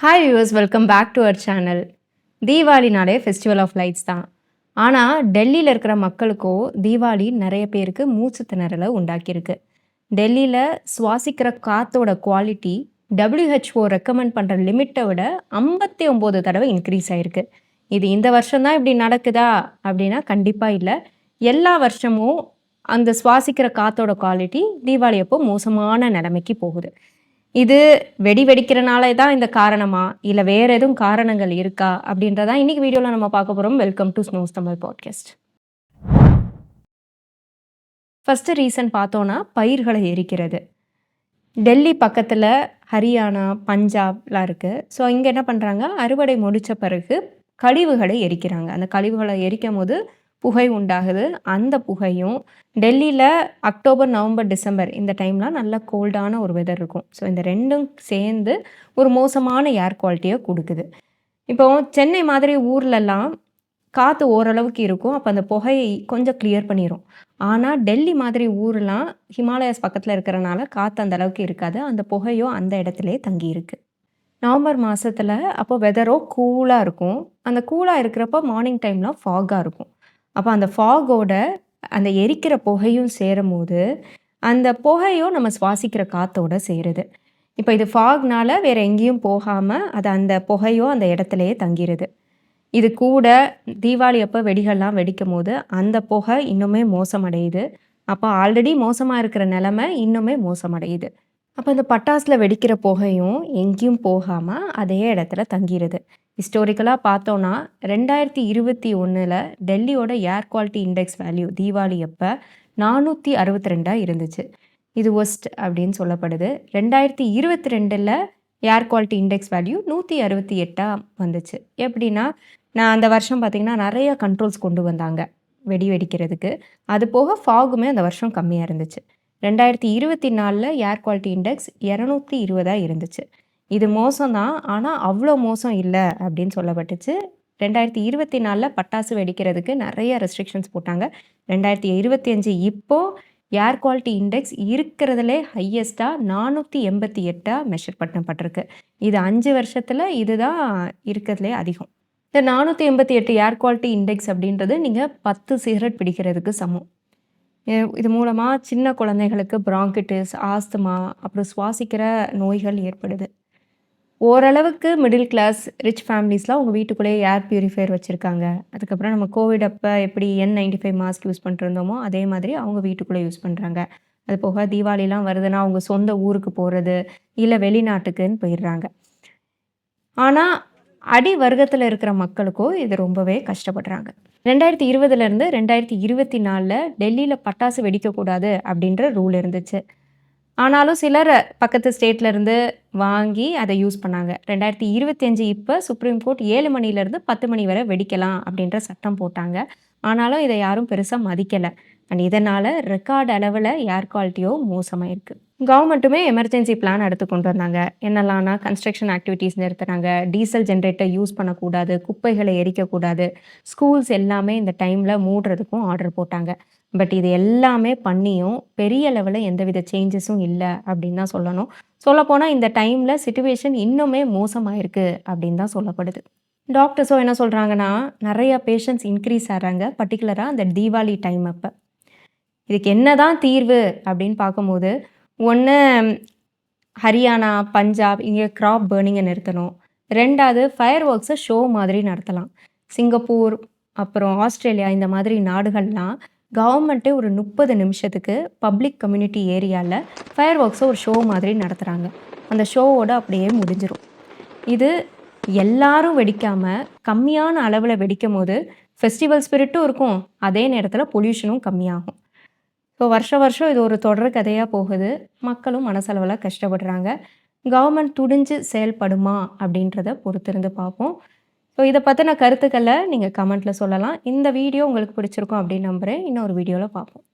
Hi viewers welcome back to our channel தீபாவளினாலே festival of lights தான். ஆனால் டெல்லியில் இருக்கிற மக்களுக்கோ தீபாவளி நிறைய பேருக்கு மூச்சு திணறலை உண்டாக்கியிருக்கு. டெல்லியில் சுவாசிக்கிற காற்றோட குவாலிட்டி டபிள்யூஹெச்ஓ ரெக்கமெண்ட் பண்ணுற லிமிட்டை விட ஐம்பத்தி ஒம்பது தடவை இன்க்ரீஸ் ஆயிருக்கு. இது இந்த வருஷம்தான் இப்படி நடக்குதா? அப்படின்னா கண்டிப்பாக இல்லை. எல்லா வருஷமும் அந்த சுவாசிக்கிற காற்றோட குவாலிட்டி தீபாவளி அப்போ மோசமான நிலைமைக்கு போகுது. இது வெடி வெடிக்கிறனால தான் இந்த காரணமா? இல்லை வேற எதுவும் காரணங்கள் இருக்கா? அப்படின்றதா இன்னைக்கு வீடியோவில் நம்ம பார்க்க போகிறோம் welcome to Snows Tamil podcast first reason பார்த்தோன்னா பயிர்களை எரிக்கிறது. டெல்லி பக்கத்தில் ஹரியானா பஞ்சாப்லாம் இருக்குது ஸோ இங்கே என்ன பண்ணுறாங்க அறுவடை முடித்த பிறகு கழிவுகளை எரிக்கிறாங்க. அந்த கழிவுகளை எரிக்கும் போது புகை உண்டாகுது. அந்த புகையும் டெல்லியில் அக்டோபர் நவம்பர் டிசம்பர் இந்த டைம்லாம் நல்ல கோல்டான ஒரு வெதர் இருக்கும். ஸோ இந்த ரெண்டும் சேர்ந்து ஒரு மோசமான ஏர் குவாலிட்டியை கொடுக்குது. இப்போ சென்னை மாதிரி ஊர்லலாம் காற்று ஓரளவுக்கு இருக்கும். அப்போ அந்த புகையை கொஞ்சம் கிளியர் பண்ணிடும் ஆனால் டெல்லி மாதிரி ஊர்லாம் ஹிமாலயாஸ் பக்கத்தில் இருக்கிறனால காற்று அந்த அளவுக்கு இருக்காது. அந்த புகையும் அந்த இடத்துலே தங்கி இருக்குது நவம்பர் மாதத்தில் அப்போ வெதரோ கூலாக இருக்கும். அந்த கூலாக இருக்கிறப்ப மார்னிங் டைம்லாம் ஃபாகாக இருக்கும். அப்போ அந்த ஃபாகோட அந்த எரிக்கிற புகையும் சேரும்போது அந்த புகையும் நம்ம சுவாசிக்கிற காத்தோட சேருது. இப்போ இது ஃபாக்னால் வேற எங்கேயும் போகாமல் அது அந்த புகையோ அந்த இடத்துலையே தங்கிடுது இது கூட தீபாவளி அப்போ வெடிகள்லாம் வெடிக்கும் போது அந்த புகை இன்னுமே மோசமடையுது. அப்போ ஆல்ரெடி மோசமாக இருக்கிற நிலமை இன்னுமே மோசமடையுது. அப்போ இந்த பட்டாசில் வெடிக்கிற புகையும் எங்கேயும் போகாமல் அதே இடத்துல தங்கிடுது ஹிஸ்டோரிக்கலாக பார்த்தோன்னா ரெண்டாயிரத்தி இருபத்தி ஒன்றில் டெல்லியோட air quality index value Deepavali அப்போ நானூற்றி அறுபத்தி ரெண்டாக இருந்துச்சு. இது ஒஸ்ட் அப்படின்னு சொல்லப்படுது. ரெண்டாயிரத்தி இருபத்தி ரெண்டில் ஏர் குவாலிட்டி இண்டெக்ஸ் வேல்யூ நூற்றி அறுபத்தி எட்டாக வந்துச்சு. எப்படின்னா நான் அந்த வருஷம் பார்த்திங்கன்னா நிறைய கண்ட்ரோல்ஸ் கொண்டு வந்தாங்க வெடி வெடிக்கிறதுக்கு. அது போக ஃபாகுமே அந்த வருஷம் கம்மியாக இருந்துச்சு. ரெண்டாயிரத்தி இருபத்தி நாலில் ஏர் குவாலிட்டி இண்டெக்ஸ் இரநூத்தி இருபதாக இருந்துச்சு. இது மோசம் தான் ஆனால் அவ்வளோ மோசம் இல்லை அப்படின்னு சொல்லப்பட்டுச்சு. ரெண்டாயிரத்தி இருபத்தி நாலில் பட்டாசு வெடிக்கிறதுக்கு நிறைய ரெஸ்ட்ரிக்ஷன்ஸ் போட்டாங்க. ரெண்டாயிரத்தி இருபத்தி அஞ்சு இப்போது ஏர் குவாலிட்டி இண்டெக்ஸ் இருக்கிறதுலே ஹையஸ்ட்டாக நானூற்றி எண்பத்தி எட்டாக மெஷர் பண்ணப்பட்டிருக்கு. இது அஞ்சு வருஷத்தில் இதுதான் இருக்கிறதுலே அதிகம். இந்த நானூற்றி எண்பத்தி எட்டு ஏர் குவாலிட்டி இண்டெக்ஸ் அப்படின்றது நீங்கள் பத்து சிகரெட் பிடிக்கிறதுக்கு சமம். இது மூலமாக சின்ன குழந்தைகளுக்கு பிராங்கிட்டிஸ் ஆஸ்துமா அப்புறம் சுவாசிக்கிற நோய்கள் ஏற்படுது. ஓரளவுக்கு மிடில் கிளாஸ் ரிச் ஃபேமிலிஸ்லாம் உங்கள் வீட்டுக்குள்ளேயே ஏர் பியூரிஃபையர் வச்சுருக்காங்க. அதுக்கப்புறம் நம்ம கோவிட் அப்போ எப்படி N ninety five mask use பண்ணிருந்தோமோ அதே மாதிரி அவங்க வீட்டுக்குள்ளே யூஸ் பண்ணுறாங்க அது போக தீபாவளிலாம் வருதுன்னா அவங்க சொந்த ஊருக்கு போகிறது இல்லை வெளிநாட்டுக்குன்னு போயிடுறாங்க. ஆனால் அடி வர்க்கத்தில் இருக்கிற மக்களுக்கோ இது ரொம்பவே கஷ்டப்படுறாங்க. ரெண்டாயிரத்தி இருபதுலேருந்து ரெண்டாயிரத்தி இருபத்தி நாலில் டெல்லியில் பட்டாசு வெடிக்கக்கூடாது அப்படின்ற ரூல் இருந்துச்சு. ஆனாலும் சிலர் பக்கத்து ஸ்டேட்லேருந்து வாங்கி அதை யூஸ் பண்ணாங்க. ரெண்டாயிரத்தி இருபத்தி அஞ்சு இப்போ சுப்ரீம் கோர்ட் ஏழு மணிலேருந்து பத்து மணி வரை வெடிக்கலாம் அப்படின்ற சட்டம் போட்டாங்க. ஆனாலும் இதை யாரும் பெருசாக மதிக்கலை. அண்ட் இதனால் ரெக்கார்டு அளவில் ஏர் குவாலிட்டியோ மோசமாக இருக்குது கவர்மெண்ட்டுமே எமர்ஜென்சி பிளான் எடுத்து கொண்டு வந்தாங்க. என்னெல்லாம்னா கன்ஸ்ட்ரக்ஷன் ஆக்டிவிட்டீஸ் நிறுத்துறாங்க டீசல் ஜென்ரேட்டர் யூஸ் பண்ணக்கூடாது. குப்பைகளை எரிக்கக்கூடாது. ஸ்கூல்ஸ் எல்லாமே இந்த டைமில் மூடுறதுக்கும் ஆர்டர் போட்டாங்க. பட் இது எல்லாமே பண்ணியும் பெரிய லெவலில் எந்தவித சேஞ்சஸும் இல்லை அப்படின்னு தான் சொல்லணும். சொல்லப்போனால் இந்த டைமில் சுச்சுவேஷன் இன்னுமே மோசமாயிருக்கு அப்படின்னு தான் சொல்லப்படுது. டாக்டர்ஸும் என்ன சொல்கிறாங்கன்னா நிறைய பேஷண்ட்ஸ் இன்க்ரீஸ் ஆகிறாங்க பர்டிகுலராக அந்த தீபாவளி டைம் அப்போ. இதுக்கு என்ன தான் தீர்வு அப்படின்னு பார்க்கும்போது ஒன்று ஹரியானா பஞ்சாப் இங்கே கிராப் பேர்னிங்கை நிறுத்தணும். ரெண்டாவது ஃபயர் ஒர்க்ஸை ஷோ மாதிரி நடத்தலாம். சிங்கப்பூர் அப்புறம் ஆஸ்திரேலியா இந்த மாதிரி நாடுகள்லாம் கவர்மெண்ட்டே ஒரு முப்பது நிமிஷத்துக்கு பப்ளிக் கம்யூனிட்டி ஏரியாவில் ஃபயர் ஒர்க்ஸை ஒரு ஷோ மாதிரி நடத்துகிறாங்க அந்த ஷோவோட அப்படியே முடிஞ்சிடும் இது எல்லாரும் வெடிக்காமல் கம்மியான அளவில் வெடிக்கும் போது ஃபெஸ்டிவல் ஸ்பிரிட்டும் இருக்கும். அதே நேரத்தில் பொல்யூஷனும் கம்மியாகும். ஸோ வருஷ வருஷம் இது ஒரு தொடர் கதையாக போகுது. மக்களும் மனசளவில் கஷ்டப்படுறாங்க. கவர்மெண்ட் துடிஞ்சு செயல்படுமா அப்படின்றத பொறுத்திருந்து பார்ப்போம். ஸோ இதை பற்றின கருத்துக்களை நீங்கள் கமெண்ட்டில் சொல்லலாம். இந்த வீடியோ உங்களுக்கு பிடிச்சிருக்கும் அப்படின்னு நம்புகிறேன் இன்னொரு வீடியோவில் பார்ப்போம்.